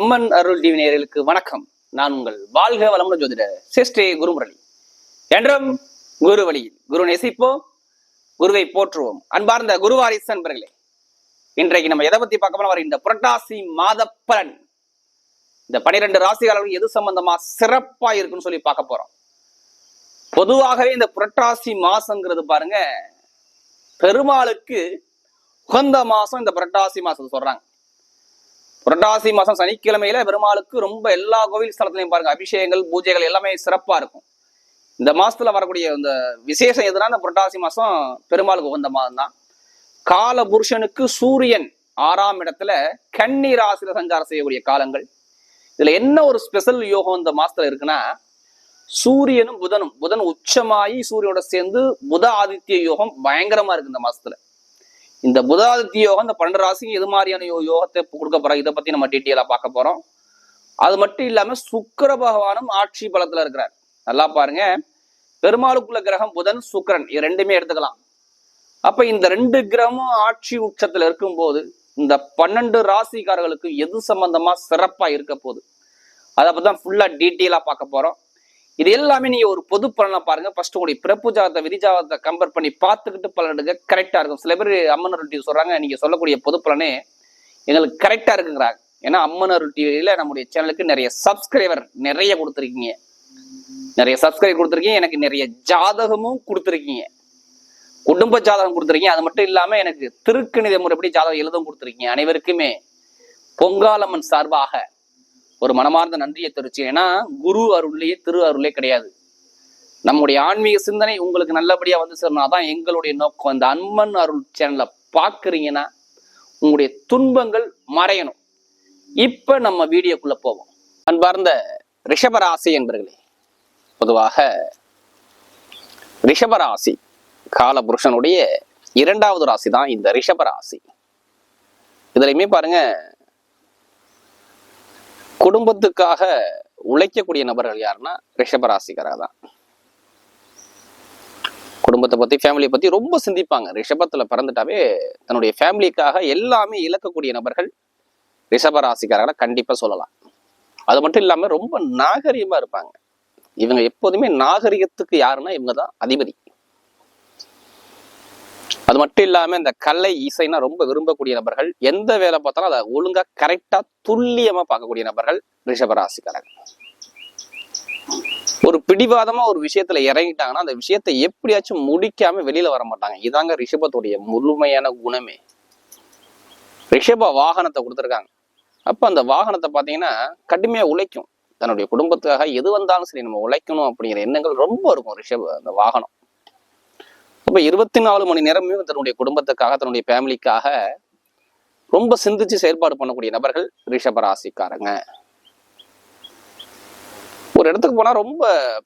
அம்மன் அருள் TV நேயர்களுக்கு வணக்கம். நான் உங்கள் வாழ்க வளமுடன் ஜோதிட சிஸ்டே குருமுரளி. என்றும் குரு வழியில் குரு நெசிப்போம் குருவை போற்றுவோம். அன்பார்ந்த குருவாரிசு நண்பர்களே இன்றைக்கு நம்ம எதை பத்தி பார்க்க போறோம்? இந்த புரட்டாசி மாத பலன். இந்த பனிரெண்டு ராசிகாரர்கள் எது சம்பந்தமா சிறப்பா இருக்குன்னு சொல்லி பார்க்க போறோம். பொதுவாகவே இந்த புரட்டாசி மாசங்கிறது பாருங்க பெருமாளுக்கு உகந்த மாசம் இந்த புரட்டாசி மாசம் சொல்றாங்க. புரட்டாசி மாசம் சனிக்கிழமையில பெருமாளுக்கு ரொம்ப எல்லா கோவில் ஸ்தலத்திலையும் பாருங்க அபிஷேகங்கள் பூஜைகள் எல்லாமே சிறப்பா இருக்கும். இந்த மாசத்துல வரக்கூடிய இந்த விசேஷம் எதுனா இந்த புரட்டாசி மாசம் பெருமாளுக்கு உகந்த மாதம் தான். கால புருஷனுக்கு சூரியன் ஆறாம் இடத்துல கண்ணீர் ராசியில சஞ்சாரம் செய்யக்கூடிய காலங்கள். இதுல என்ன ஒரு ஸ்பெஷல் யோகம் இந்த மாசத்துல இருக்குன்னா சூரியனும் புதனும் புதன் உச்சமாயி சூரியனோட சேர்ந்து புத ஆதித்ய யோகம் பயங்கரமா இருக்கு இந்த மாசத்துல. இந்த புதாதித்ய யோகம் இந்த பன்னெண்டு ராசிக்கு எது மாதிரியான யோ- யோகத்தை கொடுக்க போறோம் இதை பத்தி நம்ம டீட்டெயிலா பார்க்க போறோம். அது மட்டும் இல்லாம சுக்கர பகவானும் ஆட்சி பலத்துல இருக்கிறார். நல்லா பாருங்க. பெருமாளுக்குள்ள கிரகம் புதன் சுக்கிரன். இது ரெண்டுமே எடுத்துக்கலாம். அப்ப இந்த ரெண்டு கிரகமும் ஆட்சி உச்சத்துல இருக்கும்போது இந்த பன்னெண்டு ராசிக்காரர்களுக்கு எது சம்பந்தமா சிறப்பா இருக்க போகுது? அதை பத்தி தான் ஃபுல்லா டீட்டெயிலா பார்க்க போறோம். இது எல்லாமே நீங்க ஒரு பொது பலனை பாருங்க. ஃபர்ஸ்ட் உங்களுடைய பிறப்பு ஜாதத்தை விதி ஜாதகத்தை கம்பேர் பண்ணி பார்த்துக்கிட்டு பலன் எடுக்க கரெக்டா இருக்கும். சில பேர் அம்மன் டிவி சொல்றாங்க நீங்க சொல்லக்கூடிய பொது பலனே எங்களுக்கு கரெக்டா இருக்குங்கிறாங்க. ஏன்னா அம்மன் அருள் டிவியில நம்முடைய சேனலுக்கு நிறைய சப்ஸ்கிரைபர் நிறைய கொடுத்துருக்கீங்க. நிறைய சப்ஸ்கிரைப் கொடுத்துருக்கீங்க. எனக்கு நிறைய ஜாதகமும் கொடுத்துருக்கீங்க. குடும்ப ஜாதகம் கொடுத்துருக்கீங்க. அது மட்டும் இல்லாம எனக்கு திருக்கணித முறைப்படி ஜாதகம் எழுதவும் கொடுத்துருக்கீங்க. அனைவருக்குமே பொங்காலம்மன் சார்பாக ஒரு மனமார்ந்த நன்றியை தெரிவிச்சு ஏன்னா குரு அருள்லேயே திரு அருளே கிடையாது. நம்முடைய ஆன்மீக சிந்தனை உங்களுக்கு நல்லபடியா வந்து சேரணும். அதான் எங்களுடைய நோக்கம். இந்த அன்பன் அருள் சேனலை பார்க்குறீங்கன்னா உங்களுடைய துன்பங்கள் மறையணும். இப்ப நம்ம வீடியோக்குள்ள போவோம். அன்பார்ந்த ரிஷபராசி என்பர்களே பொதுவாக ரிஷபராசி காலபுருஷனுடைய இரண்டாவது ராசி தான் இந்த ரிஷபராசி. இதுலையுமே பாருங்க குடும்பத்துக்காக உழைக்கக்கூடிய நபர்கள் யாருன்னா ரிஷபராசிக்காரங்க தான். குடும்பத்தை பத்தி ஃபேமிலியை பத்தி ரொம்ப சிந்திப்பாங்க. ரிஷபத்துல பிறந்துட்டாவே தன்னுடைய ஃபேமிலிக்காக எல்லாமே இழக்கக்கூடிய நபர்கள் ரிஷபராசிக்காரர்களை கண்டிப்பா சொல்லலாம். அது மட்டும் இல்லாம ரொம்ப நாகரிகமா இருப்பாங்க. இவங்க எப்போதுமே நாகரிகத்துக்கு யாருன்னா இவங்க தான் அதிபதி. அது மட்டும் இல்லாம இந்த கலை இசைனா ரொம்ப விரும்பக்கூடிய நபர்கள் எந்த வேலை பார்த்தாலும் அதை ஒழுங்கா கரெக்டா துல்லியமா பார்க்கக்கூடிய நபர்கள் ரிஷபராசிக்காரர்கள் ஒரு பிடிவாதமா ஒரு விஷயத்துல இறங்கிட்டாங்கன்னா அந்த விஷயத்தை எப்படியாச்சும் முடிக்காம வெளியில வர மாட்டாங்க. இதாங்க ரிஷபத்துடைய முழுமையான குணமே. ரிஷப வாகனத்தை கொடுத்துருக்காங்க. அப்ப அந்த வாகனத்தை பாத்தீங்கன்னா கடுமையா உழைக்கும். தன்னுடைய குடும்பத்துக்காக எது வந்தாலும் சரி நம்ம உழைக்கணும் அப்படிங்கிற எண்ணங்கள் ரொம்ப இருக்கும் ரிஷப அந்த வாகனம். அப்ப இருபத்தி நாலு மணி நேரமே தன்னுடைய குடும்பத்துக்காக தன்னுடைய ஃபேமிலிக்காக ரொம்ப சிந்திச்சு செயல்பாடு பண்ணக்கூடிய நபர்கள் ரிஷபராசிக்காரங்க ஒரு இடத்துக்கு போனா ரொம்ப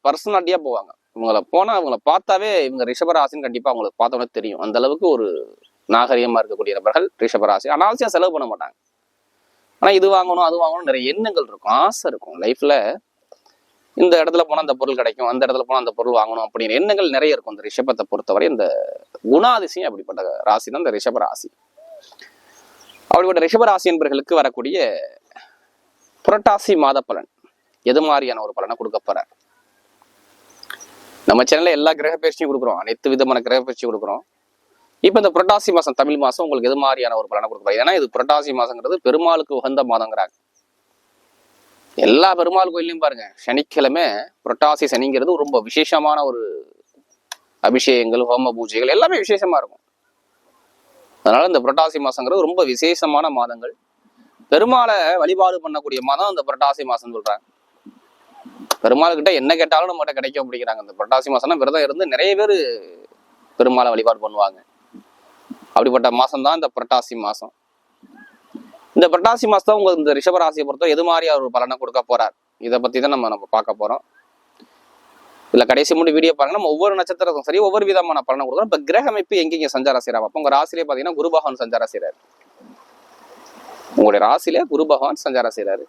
பர்சனாலிட்டியா போவாங்க. இவங்கள போனா இவங்கள பார்த்தாவே இவங்க ரிஷபராசின்னு கண்டிப்பா அவங்களுக்கு பார்த்தோன்னே தெரியும். அந்த அளவுக்கு ஒரு நாகரிகமா இருக்கக்கூடிய நபர்கள் ரிஷபராசி அனாவசியம் செலவு பண்ண மாட்டாங்க. ஆனா இது வாங்கணும் அது வாங்கணும் நிறைய எண்ணங்கள் இருக்கும். ஆசை இருக்கும். லைஃப்ல இந்த இடத்துல போனால் அந்த பொருள் கிடைக்கும் அந்த இடத்துல போனால் அந்த பொருள் வாங்கணும் அப்படிங்கிற எண்ணங்கள் நிறைய இருக்கும். இந்த ரிஷபத்தை பொறுத்தவரை இந்த குணாதிசயம் அப்படிப்பட்ட ராசி தான் இந்த ரிஷப ராசி. அப்படிப்பட்ட ரிஷப ராசி என்பர்களுக்கு வரக்கூடிய புரட்டாசி மாத பலன் எது மாதிரியான ஒரு பலனை கொடுக்க போறார்? நம்ம சேனல்ல எல்லா கிரக பயிற்சியும் கொடுக்குறோம். அனைத்து விதமான கிரக பயிற்சி கொடுக்குறோம். இப்போ இந்த புரட்டாசி மாசம் தமிழ் மாசம் உங்களுக்கு எது மாதிரியான ஒரு பலனை கொடுக்க போறாரு? ஏன்னா இது புரட்டாசி மாசங்கிறது பெருமாளுக்கு உகந்த மாதங்கிறாங்க. எல்லா பெருமாள் கோயிலையும் பாருங்க சனிக்கிழமை புரட்டாசி சனிங்கிறது ரொம்ப விசேஷமான ஒரு அபிஷேகங்கள் ஹோம பூஜைகள் எல்லாமே விசேஷமா இருக்கும். அதனால இந்த புரட்டாசி மாசங்கிறது ரொம்ப விசேஷமான மாதங்கள். பெருமாளை வழிபாடு பண்ணக்கூடிய மாதம் இந்த புரட்டாசி மாசம் சொல்றாங்க. பெருமாள் கிட்ட என்ன கேட்டாலும் நம்ம கிடைக்க பிடிக்கிறாங்க இந்த புரட்டாசி மாசம்னா விரதம் இருந்து நிறைய பேர் பெருமாளை வழிபாடு பண்ணுவாங்க. அப்படிப்பட்ட மாசம் தான் இந்த புரட்டாசி மாசம். இந்த புரட்டாசி மாசம் உங்களுக்கு இந்த ரிஷபராசியை பொறுத்தவரை எது மாதிரி அவர் ஒரு பலனை கொடுக்க போறார்? இதை பத்தி தான் நம்ம நம்ம பார்க்க போறோம். இதுல கடைசி முடி வீடியோ பாருங்க. நம்ம ஒவ்வொரு நட்சத்திரத்துக்கும் சரி ஒவ்வொரு விதமான பலனை கொடுக்குறோம். இப்ப கிரக அமைப்பு எங்கெங்க சஞ்சாரம் செய்யறாங்க அப்போ உங்க ராசிலே பாத்தீங்கன்னா குரு பகவான் சஞ்சாரம் செய்யறாரு. உங்களுடைய ராசியில குரு பகவான் சஞ்சாரம் செய்யறாரு.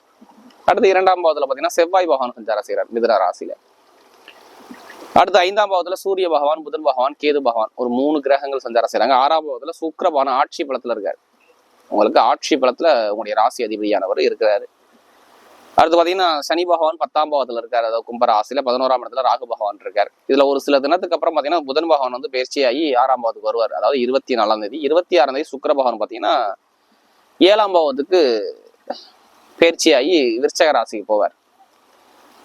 அடுத்து இரண்டாம் பாவத்துல பாத்தீங்கன்னா செவ்வாய் பகவான் சஞ்சாரம் செய்யறாரு மிதுன ராசியில. அடுத்து ஐந்தாம் பாவத்துல சூரிய பகவான் புதன் பகவான் கேது பகவான் ஒரு மூணு கிரகங்கள் சஞ்சாரம் செய்யறாங்க. ஆறாம் பாவத்துல சுக்கிர பகவான் ஆட்சி பலத்துல இருக்காரு. உங்களுக்கு ஆட்சி பலத்துல உங்களுடைய ராசி அதிபதியானவர் இருக்கிறாரு. அடுத்து பாத்தீங்கன்னா சனி பகவான் பத்தாம் பாவத்துல இருக்காரு. அதாவது கும்பராசியில பதினோராம் இடத்துல ராகு பகவான் இருக்கார். இதுல ஒரு சில தினத்துக்கு அப்புறம் பாத்தீங்கன்னா புதன் பகவான் வந்து பயிற்சியாகி ஆறாம் பாவத்துக்கு வருவார். அதாவது இருபத்தி நாலாம் தேதி இருபத்தி ஆறாம் தேதி சுக்கர பகவான் பாத்தீங்கன்னா ஏழாம் பாவத்துக்கு பயிற்சியாகி விருச்சக ராசிக்கு போவார்.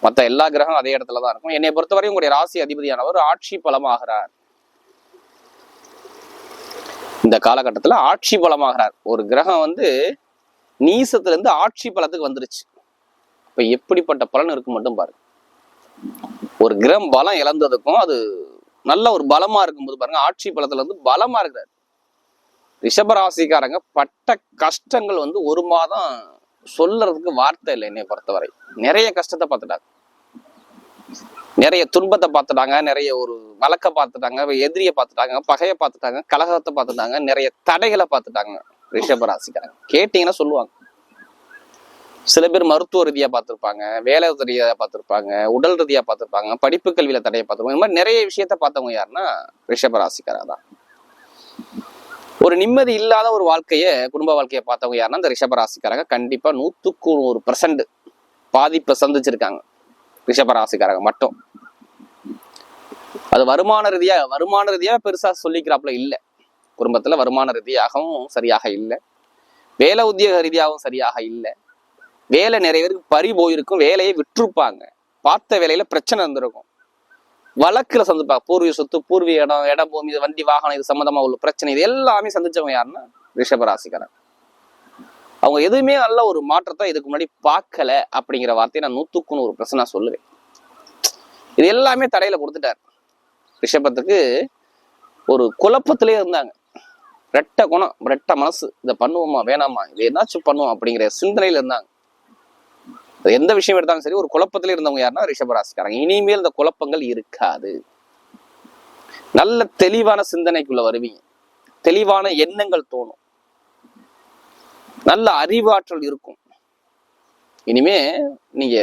மற்ற எல்லா கிரகம் அதே இடத்துல தான் இருக்கும். என்னை பொறுத்தவரை உங்களுடைய ராசி அதிபதியானவர் ஆட்சி பலமாகிறார். இந்த காலகட்டத்துல ஆட்சி பலமாகிறார். ஒரு கிரகம் வந்து நீசத்துல இருந்து ஆட்சி பலத்துக்கு வந்துருச்சு. இப்ப எப்படிப்பட்ட பலன் இருக்கு மட்டும் பாருங்க. ஒரு கிரகம் பலம் இழந்ததுக்கும் அது நல்ல ஒரு பலமா இருக்கும்போது பாருங்க ஆட்சி பலத்துல வந்து பலமா இருக்கிறார். ரிஷபராசிக்காரங்க பட்ட கஷ்டங்கள் வந்து ஒரு மாதம் சொல்றதுக்கு வார்த்தை இல்லை என்னை பொறுத்தவரை. நிறைய கஷ்டத்தை பார்த்துட்டாங்க. நிறைய துன்பத்தை பார்த்துட்டாங்க நிறைய ஒரு வழக்க பார்த்துட்டாங்க எதிரியை பார்த்துட்டாங்க பகையை பார்த்துட்டாங்க கலகத்தை பார்த்துட்டாங்க நிறைய தடைகளை பார்த்துட்டாங்க ரிஷபராசிக்காரங்க கேட்டீங்கன்னா சொல்லுவாங்க. சில பேர் மருத்துவ ரீதியா பார்த்துருப்பாங்க வேலை ரீதியா பார்த்துருப்பாங்க உடல் ரீதியா பார்த்துருப்பாங்க படிப்பு கல்வியில தடையை பார்த்திருப்பாங்க. இந்த மாதிரி நிறைய விஷயத்த பார்த்தவங்க யாருன்னா ரிஷபராசிக்காரா தான். ஒரு நிம்மதி இல்லாத ஒரு வாழ்க்கைய குடும்ப வாழ்க்கையை பார்த்தவங்க யாருன்னா இந்த ரிஷபராசிக்காரங்க கண்டிப்பா நூத்துக்கு நூறு பர்சன்ட் பாதிப்பை சந்திச்சிருக்காங்க. ரிஷபராசிக்காரங்க மட்டும். அது வருமான ரீதியா வருமான ரீதியா பெருசா சொல்லிக்கிறாப்புல இல்ல. குடும்பத்துல வருமான ரீதியாகவும் சரியாக இல்லை. வேலை உத்தியோக ரீதியாகவும் சரியாக இல்லை. வேலை நிறைய பேருக்கு பறி போயிருக்கும் வேலையை விட்டுருப்பாங்க. பார்த்த வேலையில பிரச்சனை இருந்திருக்கும். வழக்குல சந்திப்பாங்க பூர்வீக சொத்து பூர்வீக இடம் இடம் பூமி வண்டி வாகனம் இது சம்மந்தமா உள்ள பிரச்சனை இது எல்லாமே சந்திச்சவங்க யாருன்னா ரிஷபராசிக்காரன் அவங்க எதுவுமே நல்ல ஒரு மாற்றத்தை இதுக்கு முன்னாடி பார்க்கல அப்படிங்கிற வார்த்தையை நான் நூத்துக்கு நூறு பிரச்சனை சொல்லுவேன். இது எல்லாமே தடையில கொடுத்துட்டார். ரிஷபத்துக்கு ஒரு குழப்பத்திலே இருந்தாங்க. ரெட்ட குணம் ரெட்ட மனசு இதை பண்ணுவோமா வேணாமா இது என்னாச்சும் பண்ணுவோம் அப்படிங்கிற சிந்தனையில இருந்தாங்க. எந்த விஷயம் எடுத்தாலும் சரி ஒரு குழப்பத்திலே இருந்தவங்க யாருன்னா ரிஷபராசிக்காரங்க. இனிமேல் இந்த குழப்பங்கள் இருக்காது. நல்ல தெளிவான சிந்தனைக்குள்ள வருவீங்க. தெளிவான எண்ணங்கள் தோணும். நல்ல அறிவாற்றல் இருக்கும். இனிமே நீங்க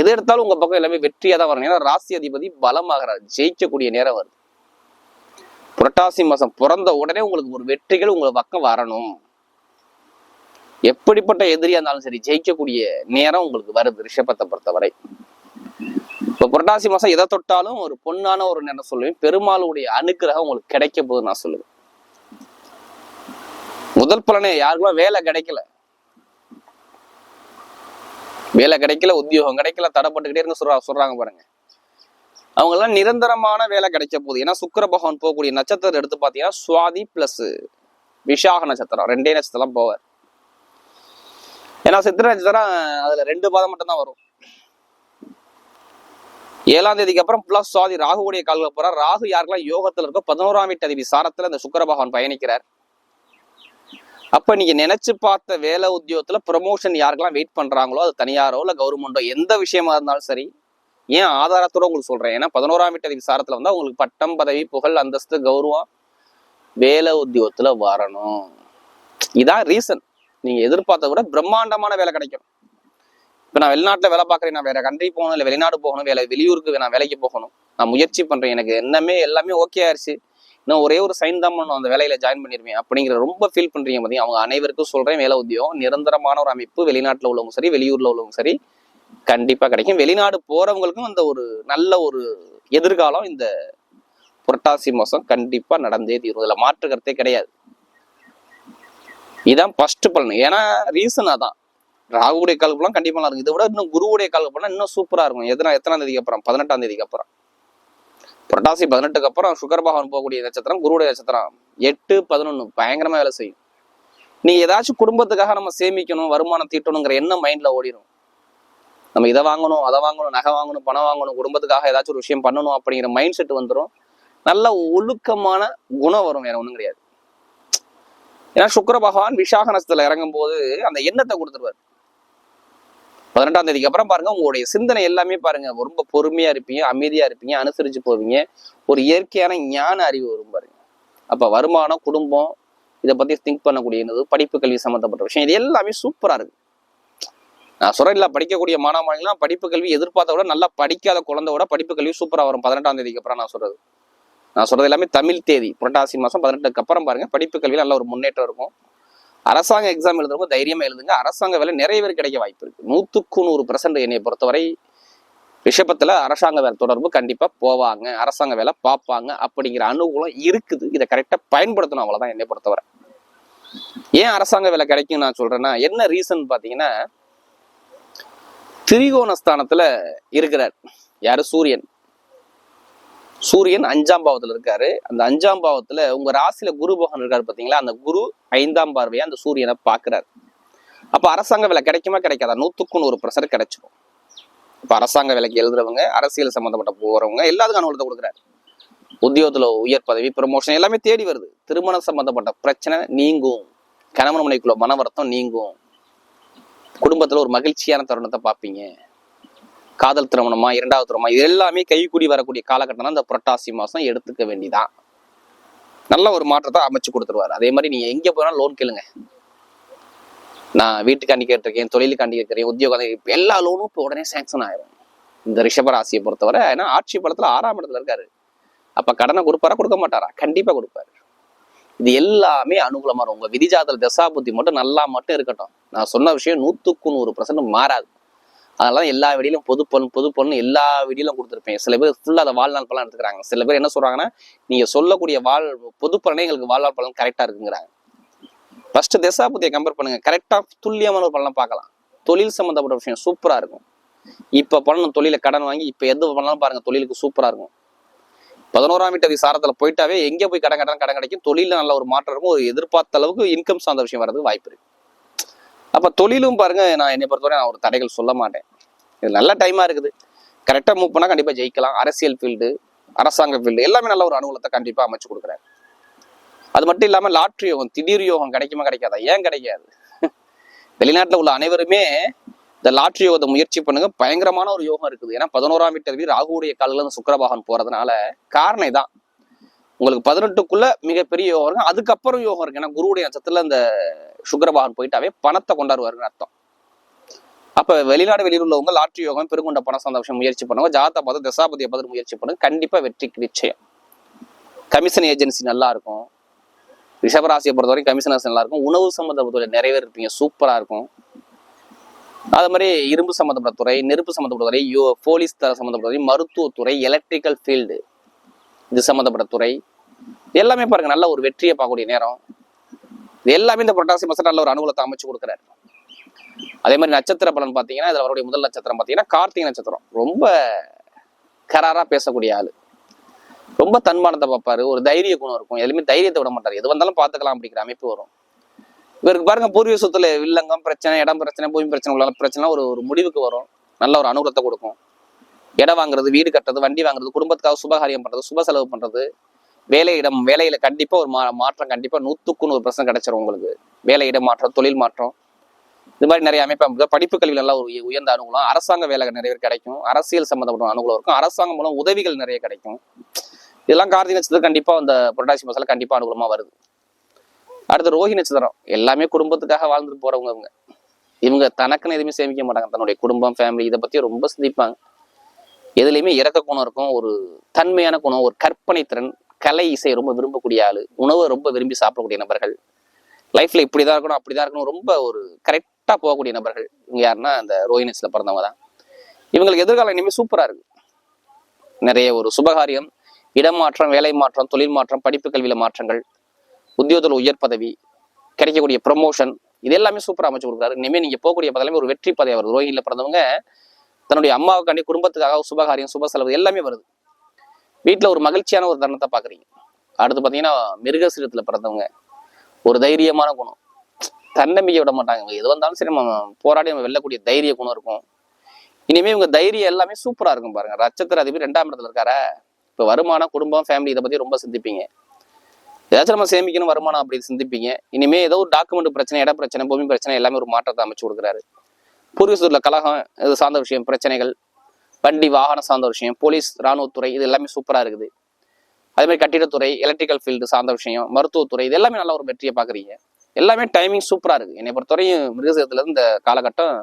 எது எடுத்தாலும் உங்க பக்கம் எல்லாமே வெற்றியா தான் வரணும். ஏன்னா ராசி அதிபதி பலமாகிறார். ஜெயிக்கக்கூடிய நேரம் வருது. புரட்டாசி மாசம் பிறந்த உடனே உங்களுக்கு ஒரு வெற்றிகள் உங்களை பக்கம் வரணும். எப்படிப்பட்ட எதிரியா இருந்தாலும் சரி ஜெயிக்கக்கூடிய நேரம் உங்களுக்கு வருது ரிஷபத்தை பொறுத்தவரை. இப்ப புரட்டாசி மாசம் எதை தொட்டாலும் ஒரு பொன்னான ஒரு நேரம் சொல்லுவேன். பெருமாளுடைய அனுக்கிரகம் உங்களுக்கு கிடைக்க போகுது நான் சொல்லுவேன். முதல் பலனே யாருக்கெல்லாம் வேலை கிடைக்கல. வேலை கிடைக்கல உத்தியோகம் கிடைக்கல தடைப்பட்டுக்கிட்டே இருந்து சொல்றா சொல்றாங்க பாருங்க. அவங்க எல்லாம் நிரந்தரமான வேலை கிடைச்ச போகுது ஏன்னா சுக்கர பகவான் போகக்கூடிய நட்சத்திரம் எடுத்து பாத்தீங்கன்னா சுவாதி பிளஸ் விஷாக நட்சத்திரம். ரெண்டே நட்சத்திரம் போவார். ஏன்னா சித்திர நட்சத்திரம் அதுல ரெண்டு பாதம் மட்டும் தான் வரும். ஏழாம் தேதிக்கு அப்புறம் பிளஸ் சுவாதி ராகுடைய கால்கள் போறார். ராகு யாருக்கெல்லாம் யோகத்துல இருக்கோ பதினோராம் வீட்டு அதிபதி சாரத்துல இந்த சுக்கர பகவான் பயணிக்கிறார். அப்ப நீங்க நினைச்சு பார்த்த வேலை உத்தியோகத்துல ப்ரமோஷன் யாருக்கெல்லாம் வெயிட் பண்றாங்களோ அது தனியாரோ இல்ல கவர்மெண்டோ எந்த விஷயமா இருந்தாலும் சரி ஏன் ஆதாரத்தோட உங்களுக்கு சொல்றேன். ஏன்னா பதினோராம் வீட்டு அதிபதி வந்து உங்களுக்கு பட்டம் பதவி புகழ் அந்தஸ்து கௌரவம் வேலை உத்தியோகத்துல வரணும். இதான் ரீசன் நீங்க எதிர்பார்த்த விட பிரம்மாண்டமான வேலை கிடைக்கும். இப்ப நான் வெளிநாட்டுல வேலை பார்க்கறேன் நான் வேற கண்ட்ரி போகணும் இல்ல வெளிநாடு போகணும் வேலை வெளியூருக்கு நான் வேலைக்கு போகணும். நான் முயற்சி பண்றேன் எனக்கு என்னமே எல்லாமே ஓகே ஆயிடுச்சு இன்னும் ஒரே ஒரு சைன் தான் பண்ணும் அந்த வேலையில ஜாயின் பண்ணிருவேன் அப்படிங்கிற ரொம்ப ஃபீல் பண்றீங்க பார்த்தீங்க அவங்க அனைவருக்கும் சொல்றேன் வேலை உத்தியோகம் நிரந்தரமான ஒரு அமைப்பு வெளிநாட்டுல உள்ளவங்க சரி வெளியூர்ல உள்ளவங்க சரி கண்டிப்பா கிடைக்கும். வெளிநாடு போறவங்களுக்கும் அந்த ஒரு நல்ல ஒரு எதிர்காலம் இந்த புரட்டாசி மாசம் கண்டிப்பா நடந்தே தீரும். இதுல மாற்று கருத்தே கிடையாது. இதான் ஃபர்ஸ்ட் பலன். ஏன்னா ரீசன் அதான். ராகுடைய கால் கண்டிப்பா நல்லா இருக்கும். இதை விட இன்னும் குருவுடைய கால் இன்னும் சூப்பரா இருக்கும். எத்தனை எத்தனாம் தேதிக்கு அப்புறம்? பதினெட்டாம் தேதிக்கு அப்புறம். புரட்டாசி பதினெட்டுக்கு அப்புறம் சுகர் பகவான் போகக்கூடிய நட்சத்திரம் குருடைய நட்சத்திரம். எட்டு பதினொன்னு பயங்கரமா வேலை செய்யும். நீ ஏதாச்சும் குடும்பத்துக்காக நம்ம சேமிக்கணும் வருமானம் தீட்டணுங்கிற எண்ணம் மைண்ட்ல ஓடிடும் நம்ம இதை வாங்கணும் அதை வாங்கணும் நகை வாங்கணும் பணம் வாங்கணும் குடும்பத்துக்காக ஏதாச்சும் ஒரு விஷயம் பண்ணணும் அப்படிங்கிற மைண்ட் செட் வந்துடும் நல்ல ஒழுக்கமான குணம் வரும் வேற ஒன்றும் கிடையாது. ஏன்னா சுக்கர பகவான் விசாக நட்சத்திரத்தில் இறங்கும் போது அந்த எண்ணத்தை கொடுத்துருவார். பதினெட்டாம் தேதிக்கு அப்புறம் பாருங்க உங்களுடைய சிந்தனை எல்லாமே பாருங்க. ரொம்ப பொறுமையா இருப்பீங்க அமைதியா இருப்பீங்க அனுசரிச்சு போவீங்க. ஒரு இயற்கையான ஞான அறிவு வரும் பாருங்க. அப்ப வருமானம் குடும்பம் இதை பத்தி திங்க் பண்ணக்கூடியது படிப்பு கல்வி சம்மந்தப்பட்ட விஷயம் இது எல்லாமே சூப்பரா இருக்கு. நான் சொல்றேன் இல்ல படிக்கக்கூடிய மாணவர்கள்லாம் படிப்பு கல்வி எதிர்பார்த்த விட நல்லா படிக்காத குழந்தை விட படிப்பு கல்வி சூப்பரா வரும். பதினெட்டாம் தேதிக்கு அப்புறம் நான் சொல்றது. நான் சொல்றது எல்லாமே தமிழ் தேதி புரட்டாசி மாசம் பதினெட்டுக்கு அப்புறம் பாருங்க. படிப்பு கல்வி நல்ல ஒரு முன்னேற்றம் இருக்கும். அரசாங்க எக்ஸாம் எழுதுறவங்க தைரியமா எழுதுங்க. அரசாங்க வேலை நிறைய பேர் கிடைக்க வாய்ப்பு இருக்கு. நூற்றுக்கு நூறு பர்சன்ட் என்னை பொறுத்தவரை ரிஷபத்தில் அரசாங்க வேலை தொடர்பு கண்டிப்பா போவாங்க. அரசாங்க வேலை பார்ப்பாங்க. அப்படிங்கிற அனுகூலம் இருக்குது. இதை கரெக்டாக பயன்படுத்தணும் அவ்வளோதான் என்னை பொறுத்தவரை. ஏன் அரசாங்க வேலை கிடைக்கும் நான் சொல்றேன்னா என்ன ரீசன் பார்த்தீங்கன்னா திரிகோணஸ்தானத்தில் இருக்கிறார். யார்? சூரியன். சூரியன் அஞ்சாம் பாவத்துல இருக்காரு. அந்த அஞ்சாம் பாவத்துல உங்க ராசியில குரு பகவான் இருக்காரு பாத்தீங்களா? அந்த குரு ஐந்தாம் பார்வையா அந்த சூரியனை பாக்குறாரு. அப்ப அரசாங்க வேலை கிடைக்குமா? கிடைக்காதா? நூத்துக்கு நூறு பிரசர் கிடைச்சிடும் இப்ப அரசாங்க வேலைக்கு எழுதுறவங்க அரசியல் சம்பந்தப்பட்ட போறவங்க எல்லாத்துக்கும் அனுகூலத்தை கொடுக்குறாரு. உத்தியோகத்துல உயர் பதவி ப்ரமோஷன் எல்லாமே தேடி வருது. திருமணம் சம்பந்தப்பட்ட பிரச்சனை நீங்கும். கணவன் மனைக்குள்ள மன வருத்தம் நீங்கும். குடும்பத்துல ஒரு மகிழ்ச்சியான தருணத்தை பார்ப்பீங்க. காதல் திருமணமா இரண்டாவது திருமணமா இது எல்லாமே கைகூடி வரக்கூடிய காலகட்டம் இந்த புரட்டாசி மாசம் எடுத்துக்க வேண்டிதான் நல்ல ஒரு மாற்றத்தை அமைச்சு கொடுத்துருவாரு. அதே மாதிரி நீங்க எங்க போனாலும் லோன் கேளுங்க. நான் வீட்டுக்காண்டி கேட்டிருக்கேன் தொழிலுக்காண்டி கேட்கிறேன் உத்தியோகம் எல்லா லோனும் இப்போ உடனே சேங்ஷன் ஆயிரும். இந்த ரிஷபராசியை பொறுத்தவரை ஏன்னா ஆட்சி படத்துல ஆறாம் இடத்துல இருக்காரு. அப்ப கடனை கொடுப்பாரா கொடுக்க மாட்டாரா? கண்டிப்பா கொடுப்பாரு. இது எல்லாமே அனுகூலமா இருக்கும். உங்க விதிஜாதல தசாபுத்தி மட்டும் நல்லா மட்டும் இருக்கட்டும். நான் சொன்ன விஷயம் நூத்துக்கு நூறு பர்சன்ட் மாறாது. அதனால எல்லா வீடியிலும் பொது பலன் பொது பலன் எல்லா வீடியிலும் கொடுத்துருப்பேன். சில பேர் ஃபுல்லா அதை வாழ்நாள் பலன் எடுத்துக்கிறாங்க. சில பேர் என்ன சொல்றாங்கன்னா நீங்க சொல்லக்கூடிய வாழ் பொது பலனே எங்களுக்கு வாழ்நாள் பலன் கரெக்டாக இருக்குங்கிறாங்க. ஃபர்ஸ்ட் தசாபுத்தியை கம்பேர் பண்ணுங்க. கரெக்டா துல்லியமான ஒரு பலனை பார்க்கலாம். தொழில் சம்மந்தப்பட்ட விஷயம் சூப்பரா இருக்கும். இப்ப பண்ணணும் தொழில கடன் வாங்கி இப்ப எது பண்ணாலும் பாருங்க தொழிலுக்கு சூப்பரா இருக்கும். பதினோராம் வீட்டு சாரத்துல போயிட்டாவே எங்கே போய் கடன் கடன் கடன் கிடைக்கும் தொழில நல்ல ஒரு மாற்றம் இருக்கும். ஒரு எதிர்பார்த்த அளவுக்கு இன்கம் சார்ந்த விஷயம் வர்றதுக்கு வாய்ப்பு இருக்குது அப்ப தொழிலும் பாருங்க நான் என்னை பொறுத்தவரை நான் ஒரு தடைகள் சொல்ல மாட்டேன். இது நல்ல டைமா இருக்குது. கரெக்டா மூவ் பண்ணா கண்டிப்பா ஜெயிக்கலாம். அரசியல் ஃபீல்டு அரசாங்க ஃபீல்டு எல்லாமே நல்ல ஒரு அனுகூலத்தை கண்டிப்பா அமைச்சு கொடுக்குறாரு. அது மட்டும் இல்லாம லாட்ரி யோகம் திடீர் யோகம் கிடைக்குமா கிடைக்காதா? ஏன் கிடைக்காது? வெளிநாட்டுல உள்ள அனைவருமே இந்த லாட்ரி யோகத்தை முயற்சி பண்ணுங்க. பயங்கரமான ஒரு யோகம் இருக்குது. ஏன்னா பதினோராம் வீட்டு ராகுடைய காலில் சுக்கரபாகன் போறதுனால காரணம் தான் உங்களுக்கு பதினெட்டுக்குள்ள மிகப்பெரிய யோகம் இருக்கு. அதுக்கப்புறம் யோகம் இருக்கு. ஏன்னா குருவுடைய நட்சத்திரத்துல இந்த சுக்கரபாகன் போயிட்டாவே பணத்தை கொண்டாடுவாருன்னு அர்த்தம். அப்ப வெளிநாடு வெளியில் உள்ளவங்க லாட்ரி யோகம் பெருங்கொண்ட பணம் சந்தோஷம் முயற்சி பண்ணுங்க. ஜாதா பார்த்து தசாபதியை பார்த்து முயற்சி பண்ணுங்க. கண்டிப்பா வெற்றிக்கு நிச்சயம். கமிஷன் ஏஜென்சி நல்லா இருக்கும். ரிஷபராசியை பொறுத்தவரைக்கும் கமிஷனர்ஸ் நல்லா இருக்கும். உணவு சம்மந்தப்பட்ட நிறைய பேர் இருப்பீங்க. சூப்பரா இருக்கும். அது மாதிரி இரும்பு சம்மந்தப்பட்ட துறை நெருப்பு சம்மந்தப்பட்ட துறை யோ போலீஸ் தர சம்பந்தப்பட்ட துறை மருத்துவத்துறை எலக்ட்ரிக்கல் ஃபீல்டு இது சம்மந்தப்பட்ட துறை. எல்லாமே பாருங்க நல்ல ஒரு வெற்றியை பார்க்கக்கூடிய நேரம். எல்லாமே இந்த புரட்டாசி மாசம் நல்ல ஒரு அனுகூலத்தை அமைச்சு கொடுக்குறாரு. அதே மாதிரி நட்சத்திர பலன் பார்த்தீங்கன்னா இதில் அவருடைய முதல் நட்சத்திரம் பார்த்தீங்கன்னா கார்த்திகை நட்சத்திரம். ரொம்ப கராராக பேசக்கூடிய ஆள். ரொம்ப தன்மானத்தை பார்ப்பாரு ஒரு தைரிய குணம் இருக்கும். எதுவுமே தைரியத்தை விட மாட்டார். எது வந்தாலும் பார்த்துக்கலாம் அப்படிங்கிற அமைப்பு வரும். இவருக்கு பாருங்க பூர்வீக சொத்துல வில்லங்கம் பிரச்சனை இடம் பிரச்சனை பூமி பிரச்சனை உள்ள பிரச்சனை ஒரு ஒரு முடிவுக்கு வரும். நல்ல ஒரு அனுகூலத்தை கொடுக்கும். இடம் வாங்குறது வீடு கட்டுறது வண்டி வாங்குறது குடும்பத்துக்காக சுபகாரியம் பண்றது சுப செலவு பண்றது வேலையிடம் வேலையில கண்டிப்பா ஒரு மா மாற்றம் கண்டிப்பா நூத்துக்கு நூறு பர்சன்ட் கிடைச்சிரும் உங்களுக்கு. வேலையிடம் மாற்றம் தொழில் மாற்றம். இது மாதிரி நிறைய அமைப்பு படிப்பு கல்வியில் நல்லா ஒரு உய- உயர்ந்த அனுகூலம். அரசாங்க வேலை நிறைய பேர் கிடைக்கும். அரசியல் சம்மந்தப்பட்ட அனுகூலம் இருக்கும். அரசாங்கம் மூலம் உதவிகள் நிறைய கிடைக்கும். இதெல்லாம் கார்த்தி நட்சத்திரம் கண்டிப்பா அந்த புரட்டாசி மாசத்துல கண்டிப்பா அனுகூலமா வருது. அடுத்து ரோஹி நட்சத்திரம். எல்லாமே குடும்பத்துக்காக வாழ்ந்துட்டு போறவங்க இவங்க. இவங்க தனக்குன்னு எதுவுமே சேமிக்க மாட்டாங்க. தன்னுடைய குடும்பம் ஃபேமிலி இதை பத்தி ரொம்ப சிந்திப்பாங்க. எதுலேயுமே இறக்க குணம் இருக்கும். ஒரு தன்மையான குணம் ஒரு கற்பனை திறன் கலை இசை ரொம்ப விரும்பக்கூடிய ஆளு உணவை ரொம்ப விரும்பி சாப்பிடக்கூடிய நபர்கள் லைஃப்ல இப்படிதான் இருக்கணும் அப்படிதான் இருக்கணும் ரொம்ப ஒரு கரெக்டா போகக்கூடிய நபர்கள் இவங்க யாருன்னா அந்த ரோஹினிஸில் பிறந்தவங்க தான். இவங்களுக்கு எதிர்காலம் இனிமே சூப்பரா இருக்கு. நிறைய ஒரு சுபகாரியம் இடமாற்றம் வேலை மாற்றம் தொழில் மாற்றம் படிப்பு கல்வியில் மாற்றங்கள் உத்தியோகத்தில் உயர் பதவி கிடைக்கக்கூடிய ப்ரொமோஷன் இது எல்லாமே சூப்பரா அமைச்சு கொடுக்குறாரு. இனிமே நீங்க போகக்கூடிய பதவியுமே ஒரு வெற்றி பதவி அவர் ரோஹினியில் பிறந்தவங்க தன்னுடைய அம்மாவுக்காண்டி குடும்பத்துக்காக சுபகாரியம் சுப செலவு எல்லாமே வருது. வீட்டுல ஒரு மகிழ்ச்சியான ஒரு தருணத்தை பாக்குறீங்க அடுத்து பாத்தீங்கன்னா மிருகசீரத்தில் பிறந்தவங்க. ஒரு தைரியமான குணம். தன்னம்பிக்கை விட மாட்டாங்க. எது வந்தாலும் சரி நம்ம போராடி நம்ம வெல்லக்கூடிய தைரிய குணம் இருக்கும். இனிமே இவங்க தைரியம் எல்லாமே சூப்பரா இருக்கும் பாருங்க. நட்சத்திர அதிபர் ரெண்டாம் இடத்துல இருக்காரா? இப்ப வருமானம் குடும்பம் ஃபேமிலி இதை பத்தி ரொம்ப சிந்திப்பீங்க. ஏதாச்சும் நம்ம சேமிக்கணும் வருமானம் அப்படி சிந்திப்பீங்க. இனிமே ஏதோ ஒரு டாக்குமெண்ட் பிரச்சனை இட பிரச்சனை பூமி பிரச்சனை எல்லாமே ஒரு மாற்றத்தை அமைச்சு கொடுக்குறாரு. பூர்வீகத்துல கலகம் இது சார்ந்த விஷயம் பிரச்சனைகள் வண்டி வாகனம் சார்ந்த விஷயம் போலீஸ் ராணுவத்துறை இது எல்லாமே சூப்பராக இருக்குது. அதே மாதிரி கட்டிடத்துறை எலக்ட்ரிக்கல் ஃபீல்டு சார்ந்த விஷயம் மருத்துவத்துறை இது எல்லாமே நல்ல ஒரு வெற்றியை பார்க்குறீங்க. எல்லாமே டைமிங் சூப்பராக இருக்குது. என்னை பொறுத்தவரையும் மிருகசீரத்துல இந்த காலகட்டம்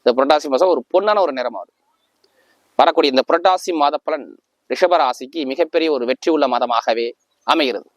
இந்த புரட்டாசி மாதம் ஒரு பொன்னான ஒரு நேரமாக இருக்கு வரக்கூடிய இந்த புரட்டாசி மாத பலன் மிகப்பெரிய ஒரு வெற்றி உள்ள மாதமாகவே அமைகிறது.